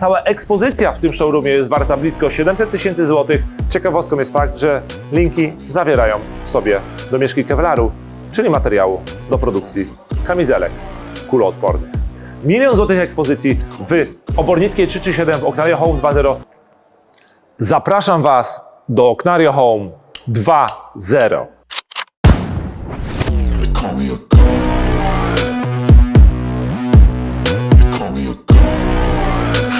cała ekspozycja w tym showroomie jest warta blisko 700 tysięcy złotych. Ciekawostką jest fakt, że linki zawierają w sobie domieszki kevlaru, czyli materiału do produkcji kamizelek kuloodpornych. Milion złotych ekspozycji w Obornickiej 337 w Oktario Home 2.0. Zapraszam Was do Oknario Home 2.0.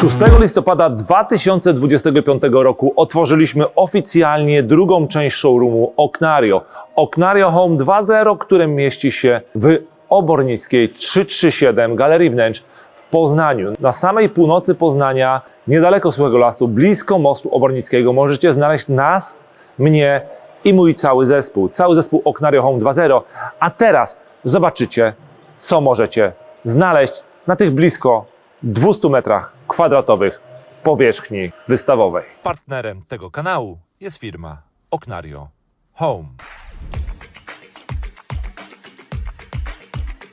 6 listopada 2025 roku otworzyliśmy oficjalnie drugą część showroomu Oknario. Oknario Home 2.0, które mieści się w Obornickiej 337 Galerii Wnętrz w Poznaniu. Na samej północy Poznania, niedaleko Suchego Lasu, blisko mostu Obornickiego możecie znaleźć nas, mnie i mój cały zespół. Cały zespół Oknario Home 2.0. A teraz zobaczycie, co możecie znaleźć na tych blisko 200 metrach kwadratowych powierzchni wystawowej. Partnerem tego kanału jest firma Oknario Home.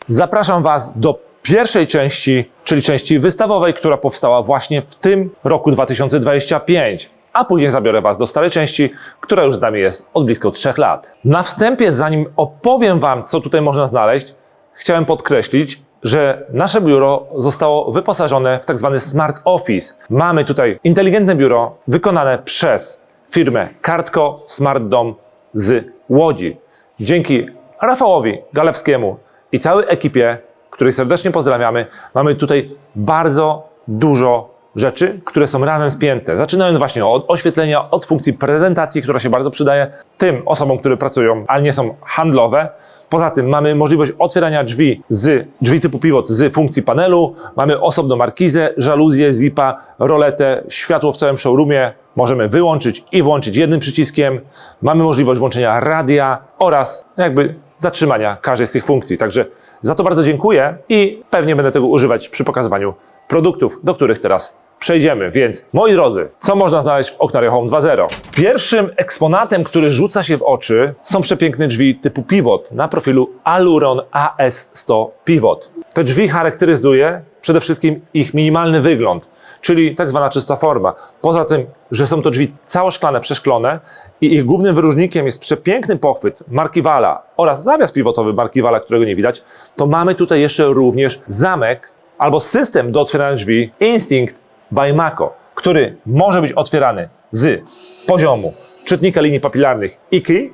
Zapraszam Was do pierwszej części, czyli części wystawowej, która powstała właśnie w tym roku 2025. A później zabiorę Was do starej części, która już z nami jest od blisko 3 lat. Na wstępie, zanim opowiem Wam, co tutaj można znaleźć, chciałem podkreślić, że nasze biuro zostało wyposażone w tak zwany Smart Office. Mamy tutaj inteligentne biuro wykonane przez firmę Kartko Smart Dom z Łodzi. Dzięki Rafałowi Galewskiemu i całej ekipie, której serdecznie pozdrawiamy, mamy tutaj bardzo dużo rzeczy, które są razem spięte. Zaczynając właśnie od oświetlenia, od funkcji prezentacji, która się bardzo przydaje tym osobom, które pracują, ale nie są handlowe. Poza tym mamy możliwość otwierania drzwi z drzwi typu pivot z funkcji panelu, mamy osobną markizę, żaluzję, zipa, roletę, światło w całym showroomie. Możemy wyłączyć i włączyć jednym przyciskiem. Mamy możliwość włączenia radia oraz jakby zatrzymania każdej z tych funkcji. Także za to bardzo dziękuję i pewnie będę tego używać przy pokazywaniu produktów, do których teraz przejdziemy. Więc, moi drodzy, co można znaleźć w Oknario Home 2.0? Pierwszym eksponatem, który rzuca się w oczy, są przepiękne drzwi typu pivot na profilu Aluron AS100 Pivot. Te drzwi charakteryzuje przede wszystkim ich minimalny wygląd, czyli tak zwana czysta forma. Poza tym, że są to drzwi całoszklane, przeszklone i ich głównym wyróżnikiem jest przepiękny pochwyt marki Wala oraz zawias pivotowy marki Wala, którego nie widać, to mamy tutaj jeszcze również zamek albo system do otwierania drzwi Instinct by Mako, który może być otwierany z poziomu czytnika linii papilarnych IKI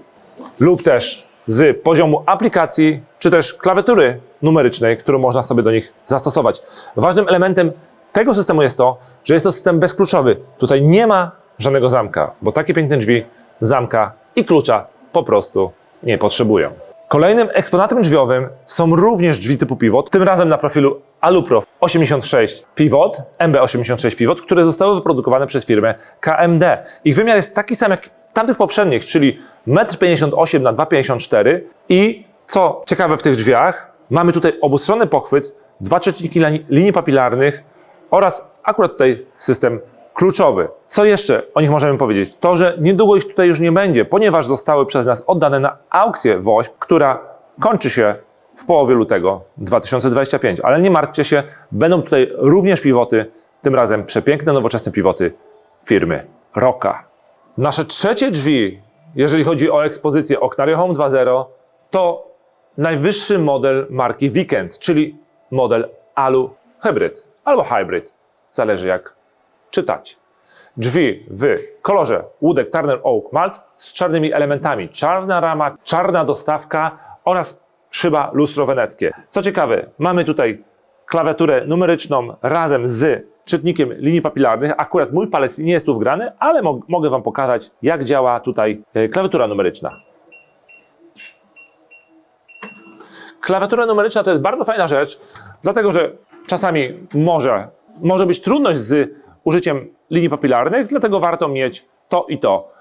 lub też z poziomu aplikacji, czy też klawiatury numerycznej, którą można sobie do nich zastosować. Ważnym elementem tego systemu jest to, że jest to system bezkluczowy. Tutaj nie ma żadnego zamka, bo takie piękne drzwi zamka i klucza po prostu nie potrzebują. Kolejnym eksponatem drzwiowym są również drzwi typu pivot, tym razem na profilu Aluprof 86 Pivot, MB86 Pivot, które zostały wyprodukowane przez firmę KMD. Ich wymiar jest taki sam jak tamtych poprzednich, czyli 1,58 m na 2,54 i co ciekawe w tych drzwiach, mamy tutaj obustronny pochwyt, dwa czytniki lini- linii papilarnych oraz akurat tutaj system kluczowy. Co jeszcze o nich możemy powiedzieć? To, że niedługo ich tutaj już nie będzie, ponieważ zostały przez nas oddane na aukcję WOŚP, która kończy się w połowie lutego 2025. Ale nie martwcie się, będą tutaj również pivoty, tym razem przepiękne, nowoczesne pivoty firmy Roka. Nasze trzecie drzwi, jeżeli chodzi o ekspozycję Oknario Home 2.0, to najwyższy model marki Weekend, czyli model Alu Hybrid albo Hybrid, zależy jak czytać. Drzwi w kolorze łódek Turner Oak Malt z czarnymi elementami. Czarna rama, czarna dostawka oraz szyba lustro weneckie. Co ciekawe, mamy tutaj klawiaturę numeryczną razem z czytnikiem linii papilarnych. Akurat mój palec nie jest tu wgrany, ale mo- mogę Wam pokazać, jak działa tutaj e, klawiatura numeryczna. Klawiatura numeryczna to jest bardzo fajna rzecz, dlatego że czasami może, może być trudność z użyciem linii papilarnych, dlatego warto mieć to i to.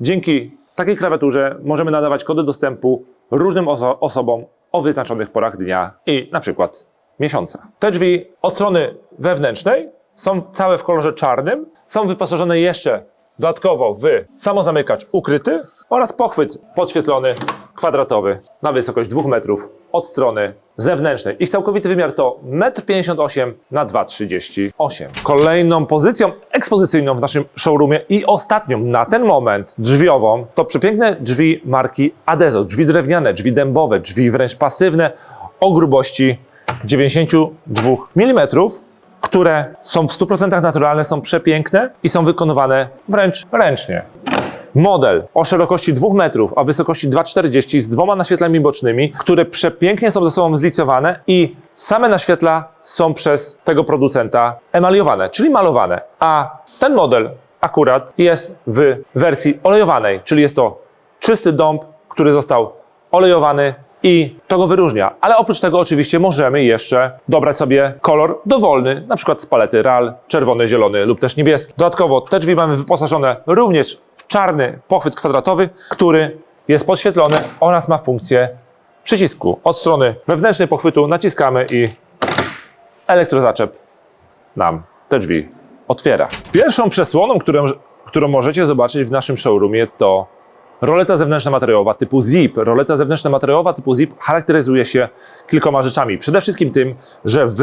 Dzięki takiej klawiaturze możemy nadawać kody dostępu różnym oso- osobom o wyznaczonych porach dnia i na przykład miesiąca. Te drzwi od strony wewnętrznej są całe w kolorze czarnym, są wyposażone jeszcze dodatkowo w samozamykacz ukryty oraz pochwyt podświetlony kwadratowy na wysokość 2 metrów od strony zewnętrznej. Ich całkowity wymiar to 1,58 m na 2,38 m. Kolejną pozycją ekspozycyjną w naszym showroomie i ostatnią na ten moment drzwiową to przepiękne drzwi marki Adezo. Drzwi drewniane, drzwi dębowe, drzwi wręcz pasywne o grubości 92 mm, które są w 100% naturalne, są przepiękne i są wykonywane wręcz ręcznie. Model o szerokości 2 metrów, a wysokości 2,40 z dwoma naświetlami bocznymi, które przepięknie są ze sobą zlicjowane i same naświetla są przez tego producenta emaliowane, czyli malowane. A ten model akurat jest w wersji olejowanej, czyli jest to czysty dąb, który został olejowany i to go wyróżnia. Ale oprócz tego oczywiście możemy jeszcze dobrać sobie kolor dowolny, na przykład z palety RAL, czerwony, zielony lub też niebieski. Dodatkowo te drzwi mamy wyposażone również w czarny pochwyt kwadratowy, który jest podświetlony oraz ma funkcję przycisku. Od strony wewnętrznej pochwytu naciskamy i elektrozaczep nam te drzwi otwiera. Pierwszą przesłoną, którą, którą możecie zobaczyć w naszym showroomie to roleta zewnętrzna materiałowa typu ZIP. Roleta zewnętrzna materiałowa typu ZIP charakteryzuje się kilkoma rzeczami. Przede wszystkim tym, że w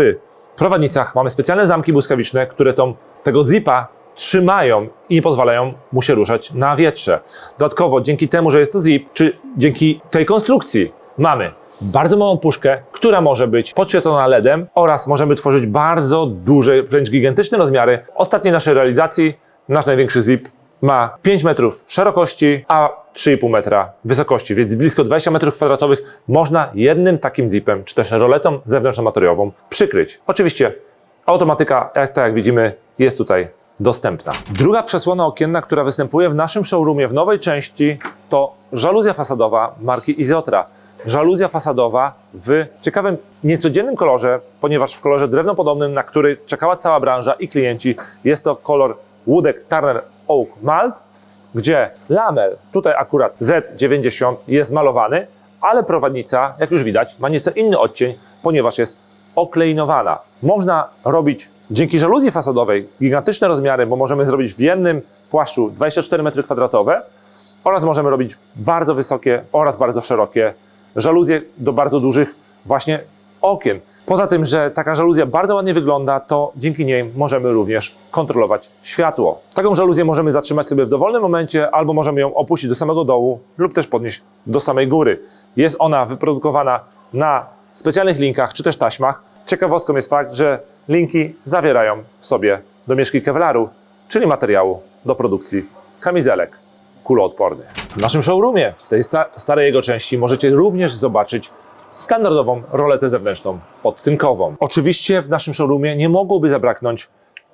prowadnicach mamy specjalne zamki błyskawiczne, które tą, tego zipa trzymają i nie pozwalają mu się ruszać na wietrze. Dodatkowo, dzięki temu, że jest to zip, czy dzięki tej konstrukcji mamy bardzo małą puszkę, która może być podświetlona LEDem oraz możemy tworzyć bardzo duże, wręcz gigantyczne rozmiary. Ostatniej naszej realizacji nasz największy zip ma 5 metrów szerokości, a 3,5 metra wysokości, więc blisko 20 metrów kwadratowych można jednym takim zipem, czy też roletą zewnętrzno-materiałową przykryć. Oczywiście automatyka, jak, tak jak widzimy, jest tutaj dostępna. Druga przesłona okienna, która występuje w naszym showroomie w nowej części, to żaluzja fasadowa marki Izotra. Żaluzja fasadowa w ciekawym, niecodziennym kolorze, ponieważ w kolorze drewnopodobnym, na który czekała cała branża i klienci, jest to kolor Woodek Turner Oak Malt, gdzie lamel, tutaj akurat Z90 jest malowany, ale prowadnica, jak już widać, ma nieco inny odcień, ponieważ jest okleinowana. Można robić dzięki żaluzji fasadowej gigantyczne rozmiary, bo możemy zrobić w jednym płaszczu 24 m2 oraz możemy robić bardzo wysokie oraz bardzo szerokie żaluzje do bardzo dużych właśnie okien. Poza tym, że taka żaluzja bardzo ładnie wygląda, to dzięki niej możemy również kontrolować światło. Taką żaluzję możemy zatrzymać sobie w dowolnym momencie, albo możemy ją opuścić do samego dołu, lub też podnieść do samej góry. Jest ona wyprodukowana na specjalnych linkach, czy też taśmach. Ciekawostką jest fakt, że linki zawierają w sobie domieszki kevlaru, czyli materiału do produkcji kamizelek kuloodpornych. W naszym showroomie, w tej sta- starej jego części, możecie również zobaczyć standardową roletę zewnętrzną podtynkową. Oczywiście w naszym showroomie nie mogłoby zabraknąć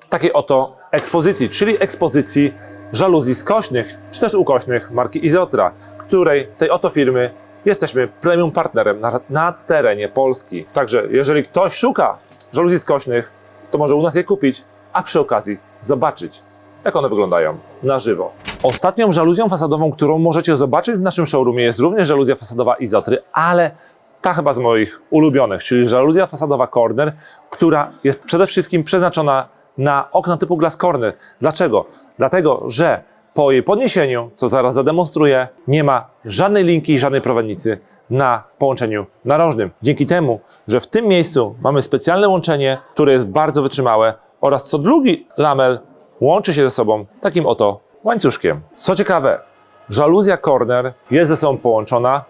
takiej oto ekspozycji, czyli ekspozycji żaluzji skośnych, czy też ukośnych marki Izotra, której tej oto firmy jesteśmy premium partnerem na, na terenie Polski. Także jeżeli ktoś szuka żaluzji skośnych, to może u nas je kupić, a przy okazji zobaczyć, jak one wyglądają na żywo. Ostatnią żaluzją fasadową, którą możecie zobaczyć w naszym showroomie jest również żaluzja fasadowa Izotry, ale ta chyba z moich ulubionych, czyli żaluzja fasadowa Corner, która jest przede wszystkim przeznaczona na okna typu glass corner. Dlaczego? Dlatego, że po jej podniesieniu, co zaraz zademonstruję, nie ma żadnej linki i żadnej prowadnicy na połączeniu narożnym. Dzięki temu, że w tym miejscu mamy specjalne łączenie, które jest bardzo wytrzymałe oraz co drugi lamel łączy się ze sobą takim oto łańcuszkiem. Co ciekawe, żaluzja corner jest ze sobą połączona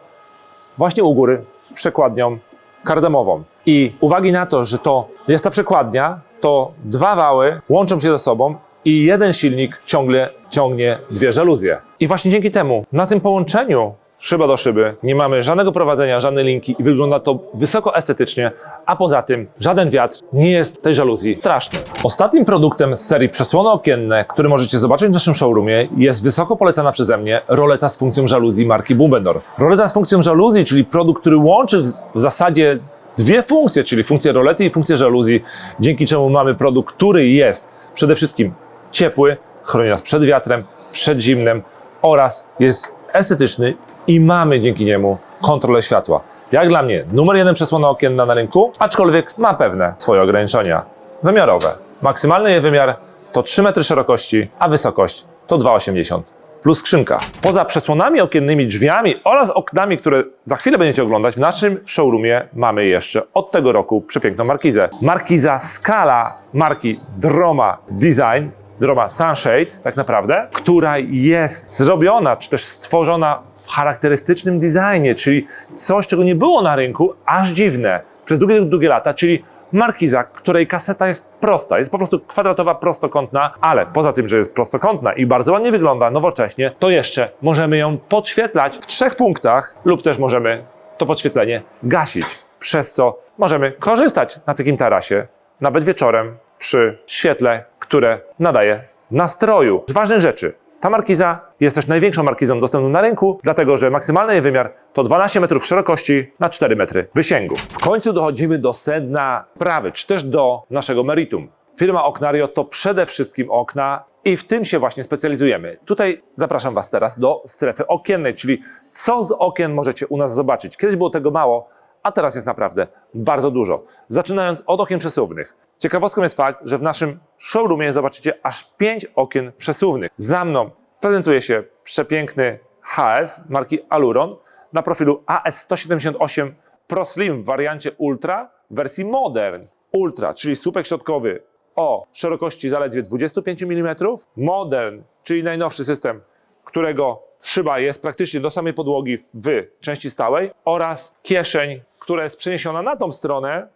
właśnie u góry przekładnią kardemową. I uwagi na to, że to jest ta przekładnia, to dwa wały łączą się ze sobą i jeden silnik ciągle ciągnie dwie żaluzje. I właśnie dzięki temu na tym połączeniu szyba do szyby nie mamy żadnego prowadzenia, żadnej linki i wygląda to wysoko estetycznie, a poza tym żaden wiatr nie jest tej żaluzji straszny. Ostatnim produktem z serii przesłony okienne, który możecie zobaczyć w naszym showroomie, jest wysoko polecana przeze mnie roleta z funkcją żaluzji marki Bumbendorf. Roleta z funkcją żaluzji, czyli produkt, który łączy w zasadzie dwie funkcje, czyli funkcję rolety i funkcję żaluzji, dzięki czemu mamy produkt, który jest przede wszystkim ciepły, chroni nas przed wiatrem, przed zimnem oraz jest estetyczny i mamy dzięki niemu kontrolę światła. Jak dla mnie, numer jeden przesłona okienna na rynku, aczkolwiek ma pewne swoje ograniczenia wymiarowe. Maksymalny jej wymiar to 3 metry szerokości, a wysokość to 2,80 plus skrzynka. Poza przesłonami okiennymi, drzwiami oraz oknami, które za chwilę będziecie oglądać, w naszym showroomie mamy jeszcze od tego roku przepiękną markizę. Markiza Scala marki Droma Design, Droma Sunshade tak naprawdę, która jest zrobiona, czy też stworzona charakterystycznym designie, czyli coś, czego nie było na rynku, aż dziwne, przez długie, długie lata, czyli markiza, której kaseta jest prosta, jest po prostu kwadratowa, prostokątna, ale poza tym, że jest prostokątna i bardzo ładnie wygląda nowocześnie, to jeszcze możemy ją podświetlać w trzech punktach lub też możemy to podświetlenie gasić, przez co możemy korzystać na takim tarasie, nawet wieczorem, przy świetle, które nadaje nastroju. Z ważnych rzeczy, ta markiza jest też największą markizą dostępną na rynku, dlatego że maksymalny jej wymiar to 12 metrów szerokości na 4 metry wysięgu. W końcu dochodzimy do sedna prawy, czy też do naszego meritum. Firma Oknario to przede wszystkim okna i w tym się właśnie specjalizujemy. Tutaj zapraszam Was teraz do strefy okiennej, czyli co z okien możecie u nas zobaczyć. Kiedyś było tego mało, a teraz jest naprawdę bardzo dużo. Zaczynając od okien przesuwnych. Ciekawostką jest fakt, że w naszym showroomie zobaczycie aż 5 okien przesuwnych. Za mną prezentuje się przepiękny HS marki Aluron na profilu AS178 Pro Slim w wariancie Ultra w wersji Modern. Ultra, czyli słupek środkowy o szerokości zaledwie 25 mm. Modern, czyli najnowszy system, którego szyba jest praktycznie do samej podłogi w części stałej oraz kieszeń, która jest przeniesiona na tą stronę,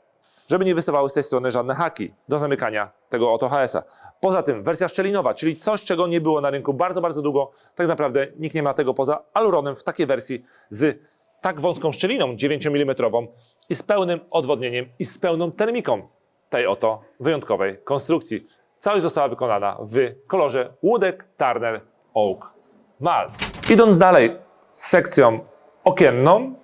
żeby nie wystawały z tej strony żadne haki do zamykania tego oto HS-a. Poza tym wersja szczelinowa, czyli coś, czego nie było na rynku bardzo, bardzo długo. Tak naprawdę nikt nie ma tego poza Aluronem w takiej wersji z tak wąską szczeliną 9 mm i z pełnym odwodnieniem i z pełną termiką tej oto wyjątkowej konstrukcji. Całość została wykonana w kolorze Woodek Turner Oak Malt. Idąc dalej z sekcją okienną,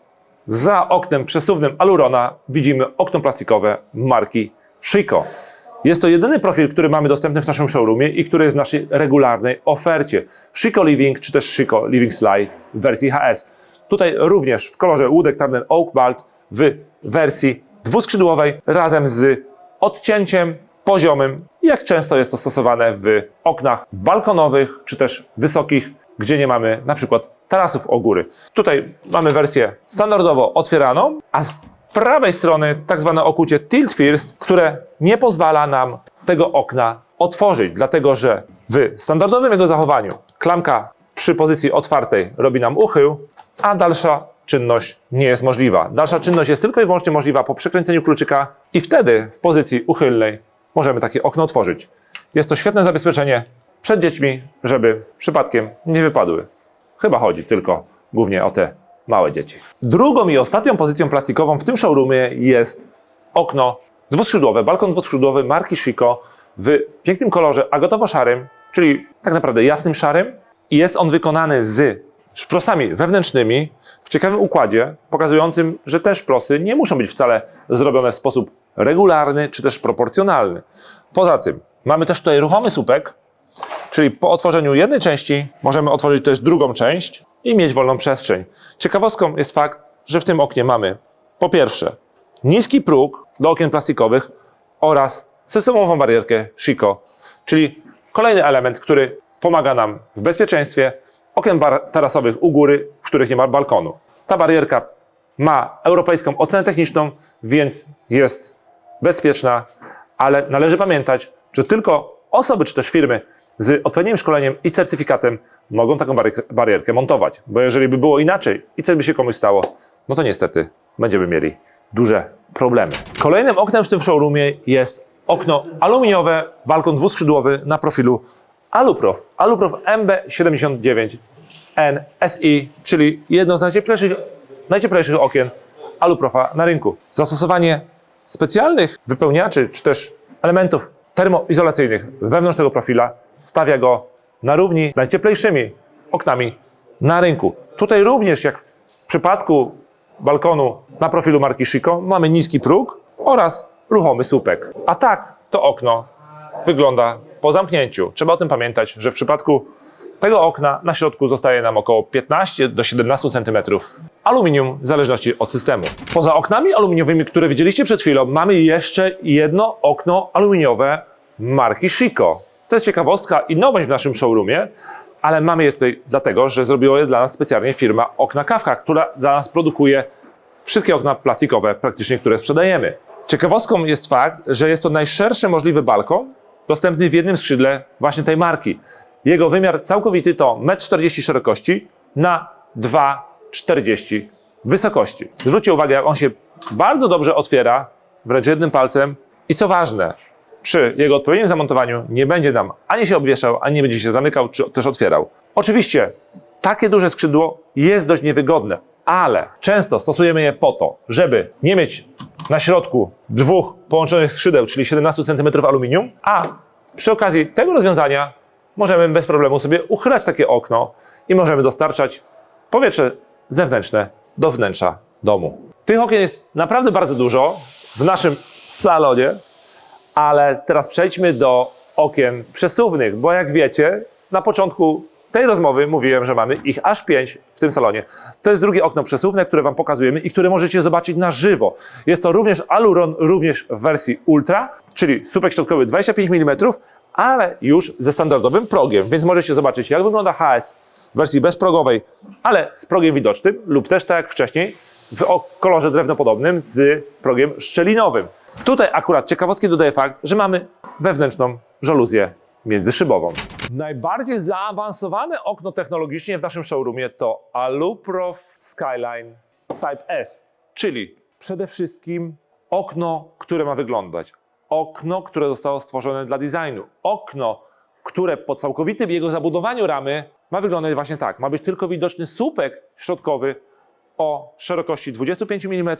za oknem przesuwnym Alurona widzimy okno plastikowe marki Chico. Jest to jedyny profil, który mamy dostępny w naszym showroomie i który jest w naszej regularnej ofercie. Chico Living czy też Chico Living Slide w wersji HS. Tutaj również w kolorze Woodek Turner Oak Malt w wersji dwuskrzydłowej razem z odcięciem poziomym, jak często jest to stosowane w oknach balkonowych czy też wysokich, gdzie nie mamy na przykład tarasów o góry. Tutaj mamy wersję standardowo otwieraną, a z prawej strony tak zwane okucie tilt first, które nie pozwala nam tego okna otworzyć, dlatego że w standardowym jego zachowaniu klamka przy pozycji otwartej robi nam uchył, a dalsza czynność nie jest możliwa. Dalsza czynność jest tylko i wyłącznie możliwa po przekręceniu kluczyka i wtedy w pozycji uchylnej możemy takie okno otworzyć. Jest to świetne zabezpieczenie przed dziećmi, żeby przypadkiem nie wypadły. Chyba chodzi tylko głównie o te małe dzieci. Drugą i ostatnią pozycją plastikową w tym showroomie jest okno dwuskrzydłowe, balkon dwuskrzydłowy marki Chico w pięknym kolorze agatowo-szarym, czyli tak naprawdę jasnym szarym. I jest on wykonany z szprosami wewnętrznymi w ciekawym układzie, pokazującym, że te szprosy nie muszą być wcale zrobione w sposób regularny czy też proporcjonalny. Poza tym mamy też tutaj ruchomy słupek, Czyli po otworzeniu jednej części możemy otworzyć też drugą część i mieć wolną przestrzeń. Ciekawostką jest fakt, że w tym oknie mamy po pierwsze niski próg do okien plastikowych oraz systemową barierkę Chico, czyli kolejny element, który pomaga nam w bezpieczeństwie okien tarasowych u góry, w których nie ma balkonu. Ta barierka ma europejską ocenę techniczną, więc jest bezpieczna, ale należy pamiętać, że tylko osoby czy też firmy z odpowiednim szkoleniem i certyfikatem mogą taką barierkę montować. Bo jeżeli by było inaczej i coś by się komuś stało, no to niestety będziemy mieli duże problemy. Kolejnym oknem w tym showroomie jest okno aluminiowe, balkon dwuskrzydłowy na profilu Aluprof. Aluprof MB79 NSI, czyli jedno z najcieplejszych, najcieplejszych okien Aluprofa na rynku. Zastosowanie specjalnych wypełniaczy czy też elementów termoizolacyjnych wewnątrz tego profila stawia go na równi najcieplejszymi oknami na rynku. Tutaj również, jak w przypadku balkonu na profilu marki Chico, mamy niski próg oraz ruchomy słupek. A tak to okno wygląda po zamknięciu. Trzeba o tym pamiętać, że w przypadku tego okna na środku zostaje nam około 15 do 17 cm aluminium w zależności od systemu. Poza oknami aluminiowymi, które widzieliście przed chwilą, mamy jeszcze jedno okno aluminiowe marki Chico. To jest ciekawostka i nowość w naszym showroomie, ale mamy je tutaj dlatego, że zrobiła je dla nas specjalnie firma Okna Kawka, która dla nas produkuje wszystkie okna plastikowe praktycznie, które sprzedajemy. Ciekawostką jest fakt, że jest to najszerszy możliwy balkon dostępny w jednym skrzydle właśnie tej marki. Jego wymiar całkowity to 1,40 m szerokości na 2,40 wysokości. Zwróćcie uwagę, jak on się bardzo dobrze otwiera, wręcz jednym palcem. I co ważne, przy jego odpowiednim zamontowaniu nie będzie nam ani się obwieszał, ani nie będzie się zamykał, czy też otwierał. Oczywiście, takie duże skrzydło jest dość niewygodne, ale często stosujemy je po to, żeby nie mieć na środku dwóch połączonych skrzydeł, czyli 17 cm aluminium, a przy okazji tego rozwiązania możemy bez problemu sobie uchylać takie okno i możemy dostarczać powietrze zewnętrzne do wnętrza domu. Tych okien jest naprawdę bardzo dużo w naszym salonie, ale teraz przejdźmy do okien przesuwnych, bo jak wiecie, na początku tej rozmowy mówiłem, że mamy ich aż pięć w tym salonie. To jest drugie okno przesuwne, które Wam pokazujemy i które możecie zobaczyć na żywo. Jest to również Aluron, również w wersji Ultra, czyli słupek środkowy 25 mm, ale już ze standardowym progiem, więc możecie zobaczyć, jak wygląda HS w wersji bezprogowej, ale z progiem widocznym, lub też tak jak wcześniej, w kolorze drewnopodobnym z progiem szczelinowym. Tutaj akurat ciekawostki dodaje fakt, że mamy wewnętrzną żaluzję międzyszybową. Najbardziej zaawansowane okno technologicznie w naszym showroomie to Aluprof Skyline Type S, czyli przede wszystkim okno, które ma wyglądać. Okno, które zostało stworzone dla designu. Okno, które po całkowitym jego zabudowaniu ramy ma wyglądać właśnie tak. Ma być tylko widoczny słupek środkowy o szerokości 25 mm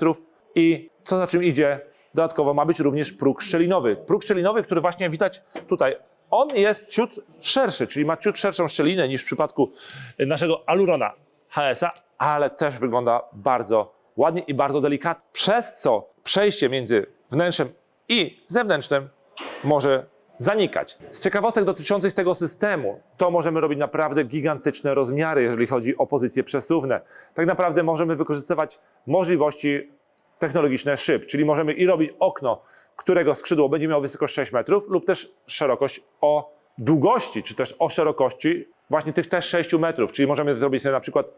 i co za czym idzie, dodatkowo ma być również próg szczelinowy. Próg szczelinowy, który właśnie widać tutaj, on jest ciut szerszy, czyli ma ciut szerszą szczelinę niż w przypadku naszego Alurona HS-a, ale też wygląda bardzo ładnie i bardzo delikatnie, przez co przejście między wnętrzem i zewnętrznym może zanikać. Z ciekawostek dotyczących tego systemu, to możemy robić naprawdę gigantyczne rozmiary, jeżeli chodzi o pozycje przesuwne. Tak naprawdę możemy wykorzystywać możliwości technologiczne szyb, czyli możemy i robić okno, którego skrzydło będzie miało wysokość 6 metrów, lub też szerokość o długości, czy też o szerokości właśnie tych też 6 metrów, czyli możemy zrobić sobie na przykład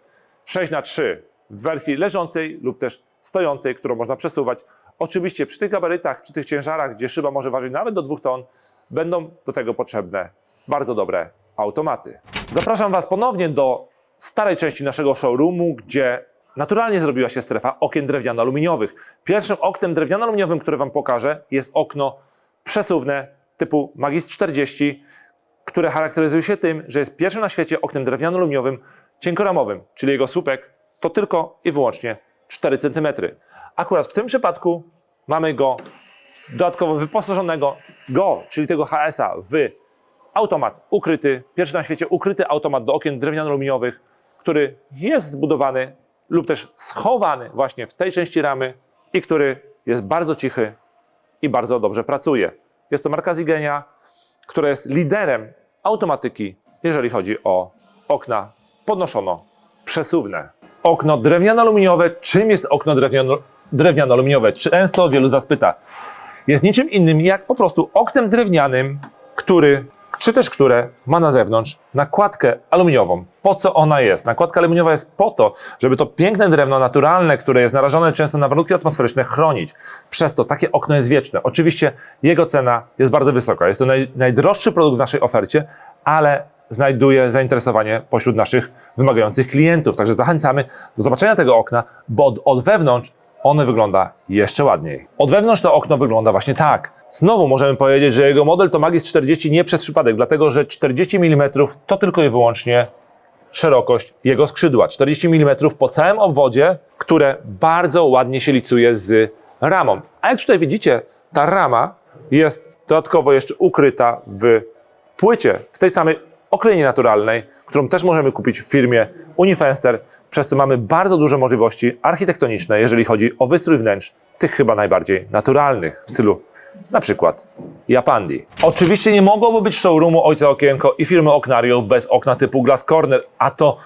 6 na 3 w wersji leżącej lub też stojącej, którą można przesuwać. Oczywiście przy tych gabarytach, przy tych ciężarach, gdzie szyba może ważyć nawet do 2 ton, będą do tego potrzebne bardzo dobre automaty. Zapraszam Was ponownie do starej części naszego showroomu, gdzie naturalnie zrobiła się strefa okien drewniano-aluminiowych. Pierwszym oknem drewniano-aluminiowym, które Wam pokażę, jest okno przesuwne typu Magis 40, które charakteryzuje się tym, że jest pierwszym na świecie oknem drewniano-aluminiowym cienkoramowym, czyli jego słupek to tylko i wyłącznie 4 cm. Akurat w tym przypadku mamy go dodatkowo wyposażonego, go, czyli tego HS-a w automat ukryty, pierwszy na świecie ukryty automat do okien drewniano-aluminiowych, który jest zbudowany lub też schowany właśnie w tej części ramy i który jest bardzo cichy i bardzo dobrze pracuje. Jest to marka Zigenia, która jest liderem automatyki, jeżeli chodzi o okna podnoszono-przesuwne. Okno drewniano-aluminiowe. Czym jest okno drewniano- drewniano-aluminiowe? Często wielu z Was pyta. Jest niczym innym jak po prostu oknem drewnianym, który, czy też które ma na zewnątrz nakładkę aluminiową. Po co ona jest? Nakładka aluminiowa jest po to, żeby to piękne drewno naturalne, które jest narażone często na warunki atmosferyczne, chronić. Przez to takie okno jest wieczne. Oczywiście jego cena jest bardzo wysoka. Jest to naj, najdroższy produkt w naszej ofercie, ale znajduje zainteresowanie pośród naszych wymagających klientów. Także zachęcamy do zobaczenia tego okna, bo od, od wewnątrz ono wygląda jeszcze ładniej. Od wewnątrz to okno wygląda właśnie tak. Znowu możemy powiedzieć, że jego model to Magis 40 nie przez przypadek, dlatego że 40 mm to tylko i wyłącznie szerokość jego skrzydła. 40 mm po całym obwodzie, które bardzo ładnie się licuje z ramą. A jak tutaj widzicie, ta rama jest dodatkowo jeszcze ukryta w płycie, w tej samej oklejnie naturalnej, którą też możemy kupić w firmie Unifenster, przez co mamy bardzo duże możliwości architektoniczne, jeżeli chodzi o wystrój wnętrz, tych chyba najbardziej naturalnych w stylu na przykład Japandi. Oczywiście nie mogłoby być showroomu Ojca Okienko i firmy Oknario bez okna typu Glass Corner, a to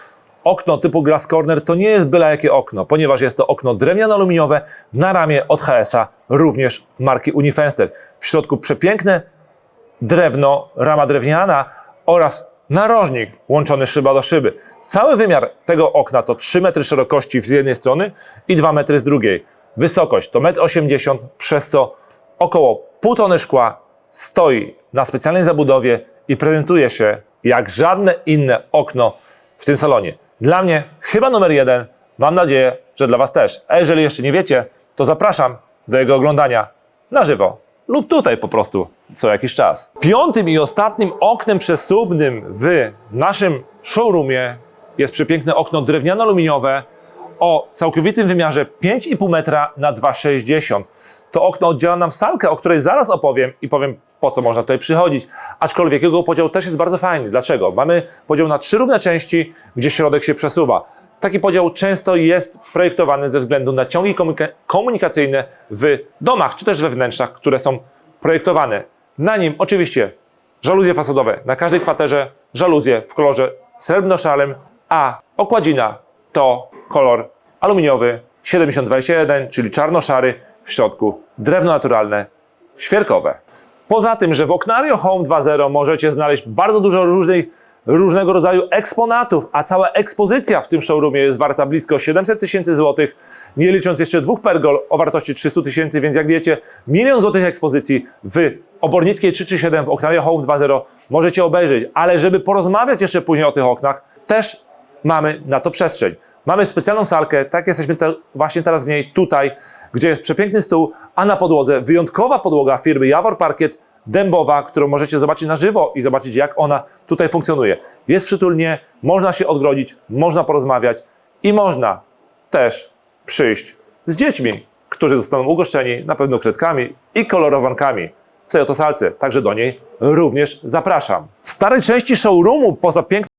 okno typu Glass Corner to nie jest byle jakie okno, ponieważ jest to okno drewno, rama drewniana oraz narożnik łączony szyba do szyby. Cały wymiar tego okna to 3 metry szerokości z jednej strony i 2 metry z drugiej. Wysokość to 1,80 m, przez co około pół tony szkła stoi na specjalnej zabudowie i prezentuje się jak żadne inne okno w tym salonie. Dla mnie chyba numer jeden. Mam nadzieję, że dla Was też. A jeżeli jeszcze nie wiecie, to zapraszam do jego oglądania na żywo lub tutaj po prostu co jakiś czas. Piątym i ostatnim oknem przesuwnym w naszym showroomie jest przepiękne okno drewniano-aluminiowe o całkowitym wymiarze 5,5 metra na 2,60. To okno oddziela nam salkę, o której zaraz opowiem i powiem po co można tutaj przychodzić. Aczkolwiek jego podział też jest bardzo fajny. Dlaczego? Mamy podział na trzy równe części, gdzie środek się przesuwa. Taki podział często jest projektowany ze względu na ciągi komunika- komunikacyjne w domach czy też we wnętrzach, które są projektowane. Na nim oczywiście żaluzje fasadowe na każdej kwaterze, żaluzje w kolorze srebrno-szarym, a okładzina to kolor aluminiowy 7021, czyli czarno-szary, w środku drewno naturalne, świerkowe. Poza tym, że w Oknario Home 2.0 możecie znaleźć bardzo dużo różnej, różnego rodzaju eksponatów, a cała ekspozycja w tym showroomie jest warta blisko 700 tysięcy złotych, nie licząc jeszcze dwóch pergol o wartości 300 tysięcy, więc jak wiecie, milion złotych ekspozycji w Obornickiej 337 w Oknario Home 2.0 możecie obejrzeć, ale żeby porozmawiać jeszcze później o tych oknach, też mamy na to przestrzeń. Mamy specjalną salkę, tak jesteśmy te, właśnie teraz w niej, tutaj, gdzie jest przepiękny stół, a na podłodze wyjątkowa podłoga firmy Jawor Parkiet dębowa, którą możecie zobaczyć na żywo i zobaczyć, jak ona tutaj funkcjonuje. Jest przytulnie, można się odgrodzić, można porozmawiać i można też przyjść z dziećmi, którzy zostaną ugoszczeni na pewno kredkami i kolorowankami w tej oto salce. Także do niej również zapraszam. W starej części showroomu, poza piękną